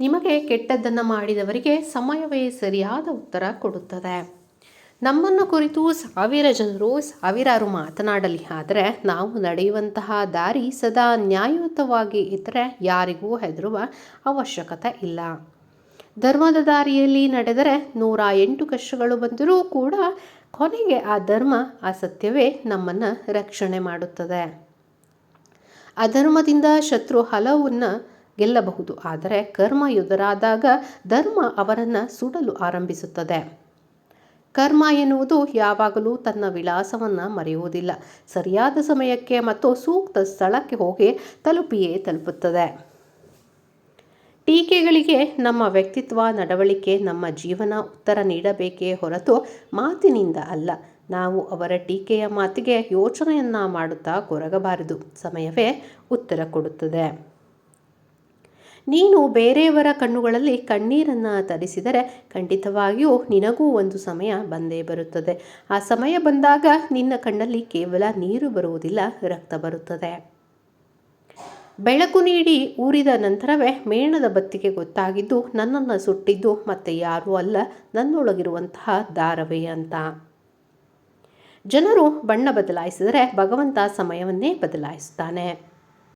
ನಿಮಗೆ ಕೆಟ್ಟದ್ದನ್ನು ಮಾಡಿದವರಿಗೆ ಸಮಯವೇ ಸರಿಯಾದ ಉತ್ತರ ಕೊಡುತ್ತದೆ. ನಮ್ಮನ್ನು ಕುರಿತು ಸಾವಿರ ಜನರು ಸಾವಿರಾರು ಮಾತನಾಡಲಿ. ಆದರೆ ನಾವು ನಡೆಯುವಂತಹ ದಾರಿ ಸದಾ ನ್ಯಾಯಯುತವಾಗಿ ಇದ್ದರೆ ಯಾರಿಗೂ ಹೆದರುವ ಅವಶ್ಯಕತೆ ಇಲ್ಲ. ಧರ್ಮದ ದಾರಿಯಲ್ಲಿ ನಡೆದರೆ ನೂರ ಎಂಟು ಕಷ್ಟಗಳು ಬಂದರೂ ಕೂಡ ಕೊನೆಗೆ ಆ ಧರ್ಮ, ಆ ಸತ್ಯವೇ ನಮ್ಮನ್ನು ರಕ್ಷಣೆ ಮಾಡುತ್ತದೆ. ಅಧರ್ಮದಿಂದ ಶತ್ರು ಹಲವನ್ನು ಗೆಲ್ಲಬಹುದು. ಆದರೆ ಕರ್ಮ ಎದುರಾದಾಗ ಧರ್ಮ ಅವರನ್ನು ಸುಡಲು ಆರಂಭಿಸುತ್ತದೆ. ಕರ್ಮ ಎನ್ನುವುದು ಯಾವಾಗಲೂ ತನ್ನ ವಿಳಾಸವನ್ನು ಮರೆಯುವುದಿಲ್ಲ. ಸರಿಯಾದ ಸಮಯಕ್ಕೆ ಮತ್ತು ಸೂಕ್ತ ಸ್ಥಳಕ್ಕೆ ಹೋಗಿ ತಲುಪಿಯೇ ತಲುಪುತ್ತದೆ. ಟೀಕೆಗಳಿಗೆ ನಮ್ಮ ವ್ಯಕ್ತಿತ್ವ, ನಡವಳಿಕೆ, ನಮ್ಮ ಜೀವನ ಉತ್ತರ ನೀಡಬೇಕೇ ಹೊರತು ಮಾತಿನಿಂದ ಅಲ್ಲ. ನಾವು ಅವರ ಟೀಕೆಯ ಮಾತಿಗೆ ಯೋಚನೆಯನ್ನ ಮಾಡುತ್ತಾ ಕೊರಗಬಾರದು. ಸಮಯವೇ ಉತ್ತರ ಕೊಡುತ್ತದೆ. ನೀನು ಬೇರೆಯವರ ಕಣ್ಣುಗಳಲ್ಲಿ ಕಣ್ಣೀರನ್ನು ತರಿಸಿದರೆ ಖಂಡಿತವಾಗಿಯೂ ನಿನಗೂ ಒಂದು ಸಮಯ ಬಂದೇ ಬರುತ್ತದೆ. ಆ ಸಮಯ ಬಂದಾಗ ನಿನ್ನ ಕಣ್ಣಲ್ಲಿ ಕೇವಲ ನೀರು ಬರುವುದಿಲ್ಲ, ರಕ್ತ ಬರುತ್ತದೆ. ಬೆಳಕು ನೀಡಿ ಊರಿದ ನಂತರವೇ ಮೇಣದ ಬತ್ತಿಗೆ ಗೊತ್ತಾಗಿದ್ದು ನನ್ನನ್ನು ಸುಟ್ಟಿದ್ದು ಮತ್ತೆ ಯಾರೂ ಅಲ್ಲ, ನನ್ನೊಳಗಿರುವಂತಹ ದಾರವೇ ಅಂತ. ಜನರು ಬಣ್ಣ ಬದಲಾಯಿಸಿದರೆ ಭಗವಂತ ಸಮಯವನ್ನೇ ಬದಲಾಯಿಸುತ್ತಾನೆ.